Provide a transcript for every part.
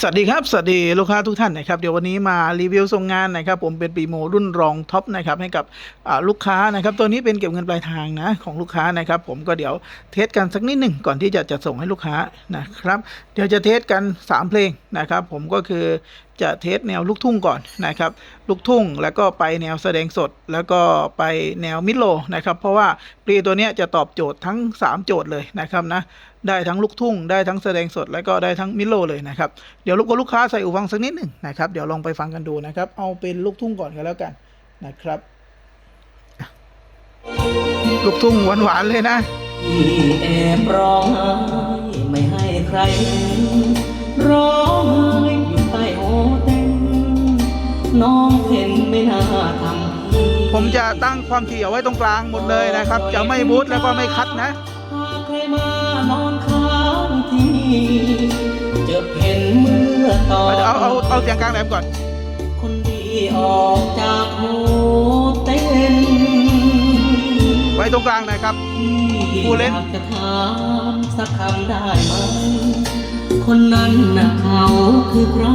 สวัสดีครับ สวัสดีลูกค้าทุกท่านนะครับ เดี๋ยววันนี้มารีวิวส่งงานนะครับ ผมเป็นปีโมรุ่นรองท็อปนะครับให้กับลูกค้านะครับ ตัวนี้เป็นเก็บเงินปลายทางนะของลูกค้านะครับ ผมก็เดี๋ยวเทสกันสักนิดหนึ่งก่อนที่จะจะส่งให้ลูกค้านะครับ เดี๋ยวจะเทสกัน 3 เพลงนะครับ ผมก็คือ จะเทสแนวลูกทุ่งก่อนนะครับ ลูกทุ่งแล้วก็ไปแนวแสดงสด แล้วก็ไปแนวมิดโลนะครับ เพราะว่าปลีตัวนี้จะตอบโจทย์ทั้ง 3 โจทย์เลยนะครับนะได้ทั้งลูกทุ่งได้ทั้งแสดงสด แล้วก็ได้ทั้งมิโลเลยนะครับเดี๋ยวลูกกับลูกค้าใส่อูฟังสักนิดหนึ่งนะครับเดี๋ยวลองไปฟังกันดูนะครับ เอาเป็นลูกทุ่งก่อนกันแล้วกันนะครับ ลูกทุ่งหวานๆเลยนะที่แอบร้องไห้ไม่ให้ใครร้อง น้องเห็นไม่น่าทำพี่ผมจะตั้งความถี่เอาไว้ตรงกลางหมดเลยนะครับ จะไม่บูทแล้วก็ไม่คัดนะหากใครมานอนค้างที่นี่จะเห็นเมื่อตอนเอาเอาเอาเสียงกลางแหลมก่อน คนดีออกจากโอเต็นไว้ตรงกลางนะครับผู้เล่นอยากจะถามสักคำได้ไหมคนนั้นน่ะเขาคือใคร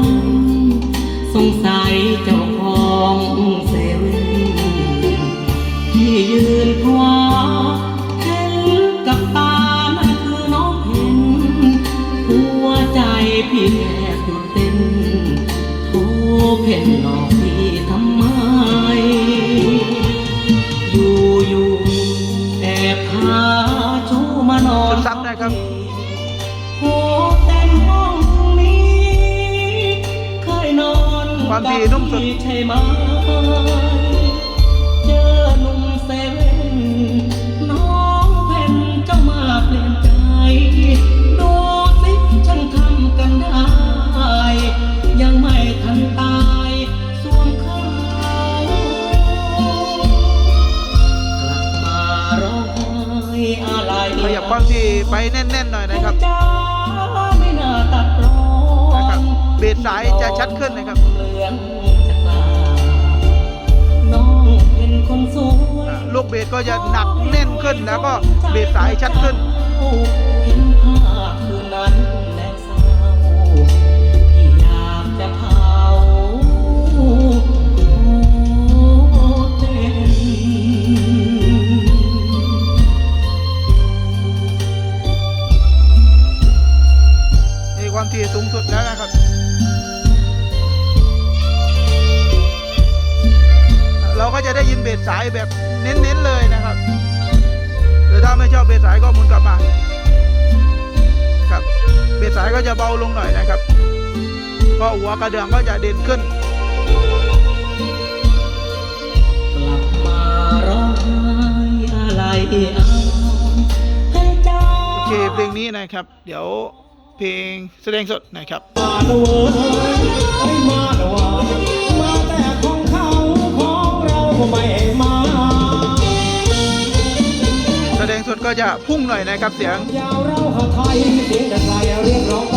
สงสัยเจ้าของเซเว่นที่ยืนควาเห็นกับตานั่นคือน้องเห็นหัวใจพี่แอบหยุดเต้นโทรเพ่นหลอก ความถี่นุ่มสุดกับพี่ใช่ไหมเจอหนุ่มเซเว่นน้องเพนเจ้ามาเปลี่ยนใจ ดูสิฉันทำกันได้ ยังไม่ทันตายสวมเขากลับมาร้องไห้อะไรขยับความถี่ไปแน่นๆหน่อยนะครับ บเบสสายจะชัดขึ้นนะครับเหลืองจะกล้าน้องเป็นคนสวยอ่าลูกเบสก็จะหนักแน่นขึ้นแล้วก็เบสสายชัดขึ้นเห็นภาพคืนนั้นแล้วเศร้าพี่อยากจะเผาโอ้เต้นมีความถี่สูงสุดแล้วนะครับ ก็จะได้ยินเบสสายแบบเน้นๆเลยนะครับ หรือถ้าไม่ชอบเบสสายก็หมุนกลับมาครับ เบสสายก็จะเบาลงหน่อยนะครับก็หัวกระเดื่องก็จะเด่นขึ้นกลับมาร้องไห้อะไรโอเคเพลงนี้นะครับ เดี๋ยวเพลงแสดงสดนะครับ จะพุ่งหน่อยนะครับเสียงยาวเราขอไทยเสียงแต่ไกลเรียกร้อง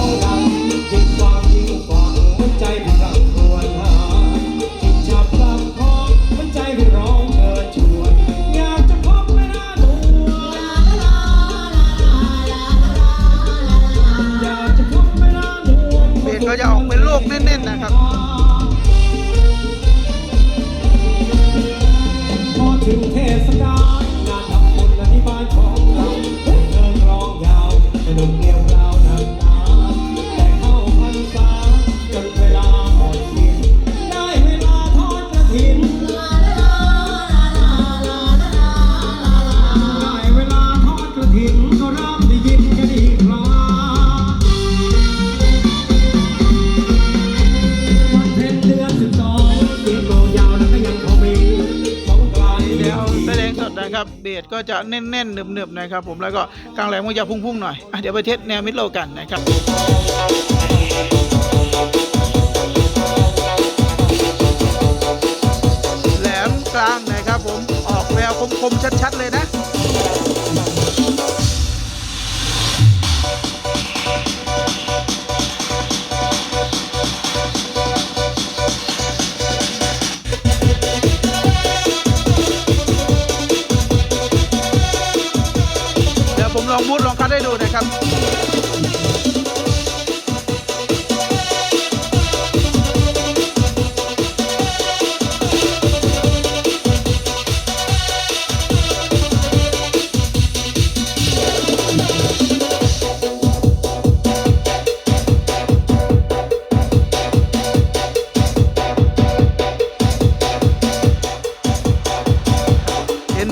นะครับ เบสก็จะแน่นๆเนืบๆนะครับ ผมแล้วก็กลางแหลมก็จะพุ่งๆหน่อยอะเดี๋ยวไปเทสแนวมิดโลกันนะครับแหลมกลางนะครับผมออกแววคมๆชัด ๆ เลยนะ ได้ดูนะครับ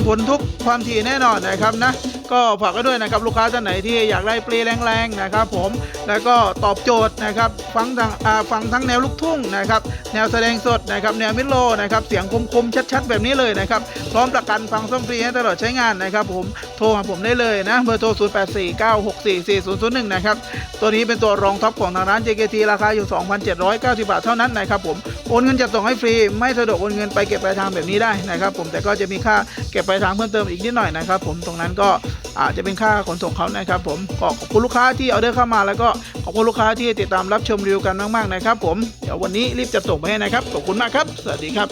ผลทุกความถี่แน่นอนนะครับนะ ก็ฝากไว้ด้วยนะครับลูกค้าท่านไหนที่อยากได้เปลแรงๆนะครับผมแล้วก็ตอบโจทย์นะครับฟังทางฟังทั้งแนวลูกทุ่งนะครับแนวแสดงสดนะครับแนวมิโลนะครับเสียงคมๆชัดๆ แบบนี้เลยนะครับพร้อมประกันฟังซ่อมฟรีให้ตลอดใช้งานนะครับผมโทรหาผมได้เลยนะเบอร์โทร 0849644001 นะครับตัวนี้เป็นตัวรองท็อปของทางร้าน JKT ราคาอยู่ 2,790 บาทเท่านั้นนะครับผมโอนเงินจัดส่งให้ฟรีไม่สะดวกโอนเงินไปเก็บปลายทางแบบนี้ได้นะครับผมแต่ก็จะมีค่าเก็บปลายทางเพิ่มเติมอีกนิดหน่อยนะครับผมตรงนั้นก็ อาจจะเป็นค่าขนส่งเขานะครับผมก็ขอบคุณลูกค้าที่เอาเดอร์เข้ามาแล้วก็ขอบคุณลูกค้าที่ติดตามรับชมรีวิวกันมากๆนะครับผมเดี๋ยววันนี้รีบจะส่งไปให้นะครับขอบคุณมากครับ สวัสดีครับ